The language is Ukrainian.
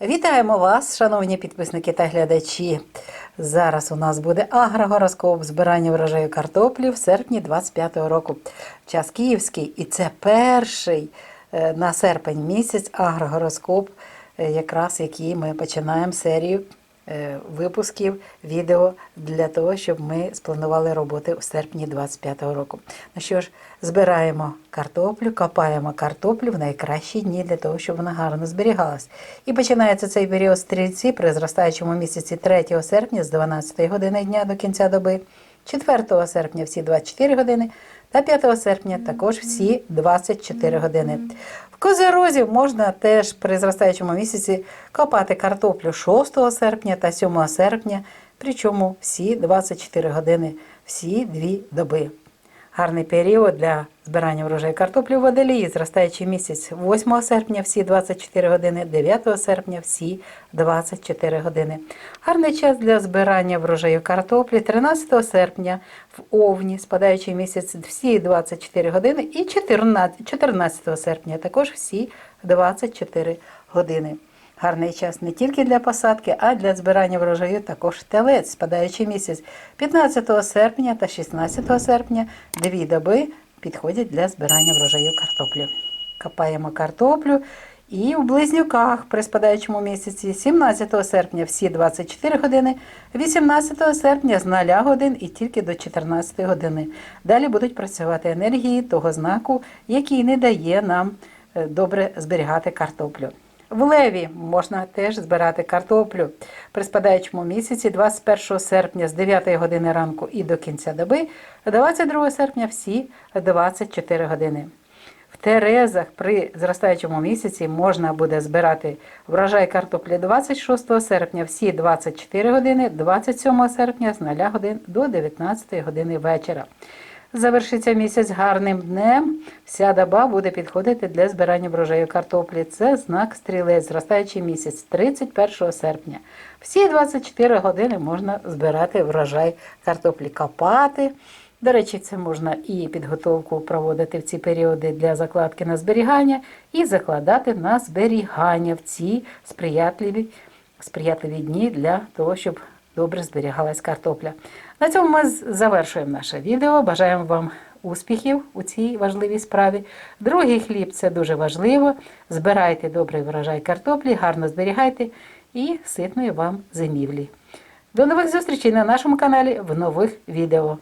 Вітаємо вас, шановні підписники та глядачі. Зараз у нас буде агрогороскоп збирання врожаю картоплі в серпні 25-го року. Час київський, і це перший е, на серпень місяць агрогороскоп, е, якраз який ми починаємо серію випусків відео для того, щоб ми спланували роботи у серпні 25-го року. Ну що ж, збираємо картоплю, копаємо картоплю в найкращі дні для того, щоб вона гарно зберігалась. І починається цей період стрільці при зростаючому місяці 3 серпня з 12 години дня до кінця доби, 4 серпня всі 24 години та 5 серпня також всі 24 години. В Козерозі можна теж при зростаючому місяці копати картоплю 6 серпня та 7 серпня, причому всі 24 години, всі дві доби. Гарний період для збирання врожаю картоплі в водолії, зростаючий місяць 8 серпня всі 24 години, 9 серпня всі 24 години. Гарний час для збирання врожаю картоплі 13 серпня в Овні, спадаючий місяць всі 24 години, і 14, 14 серпня також всі 24 години. Гарний час не тільки для посадки, а для збирання врожаю також телець, спадаючий місяць 15 серпня та 16 серпня дві доби підходять для збирання врожаю картоплі. Копаємо картоплю і в близнюках при спадаючому місяці 17 серпня всі 24 години, 18 серпня з 0 годин і тільки до 14 години. Далі будуть працювати енергії того знаку, який не дає нам е, добре зберігати картоплю. В леві можна теж збирати картоплю при спадаючому місяці 21 серпня з 9 години ранку і до кінця доби, 22 серпня всі 24 години. В Терезах при зростаючому місяці можна буде збирати врожай картоплі 26 серпня всі 24 години, 27 серпня з 0 годин до 19 години вечора. Завершиться місяць гарним днем. Вся доба буде підходити для збирання врожаю картоплі. Це знак стрілець, зростаючий місяць 31 серпня. Всі 24 години можна збирати врожай картоплі, копати. До речі, це можна і підготовку проводити в ці періоди для закладки на зберігання, і закладати на зберігання в ці сприятливі, сприятливі дні для того, щоб добре зберігалась картопля. На цьому ми завершуємо наше відео. Бажаємо вам успіхів у цій важливій справі. Другий хліб це дуже важливо. Збирайте добрий врожай картоплі, гарно зберігайте і ситної вам зимівлі. До нових зустрічей на нашому каналі в нових відео.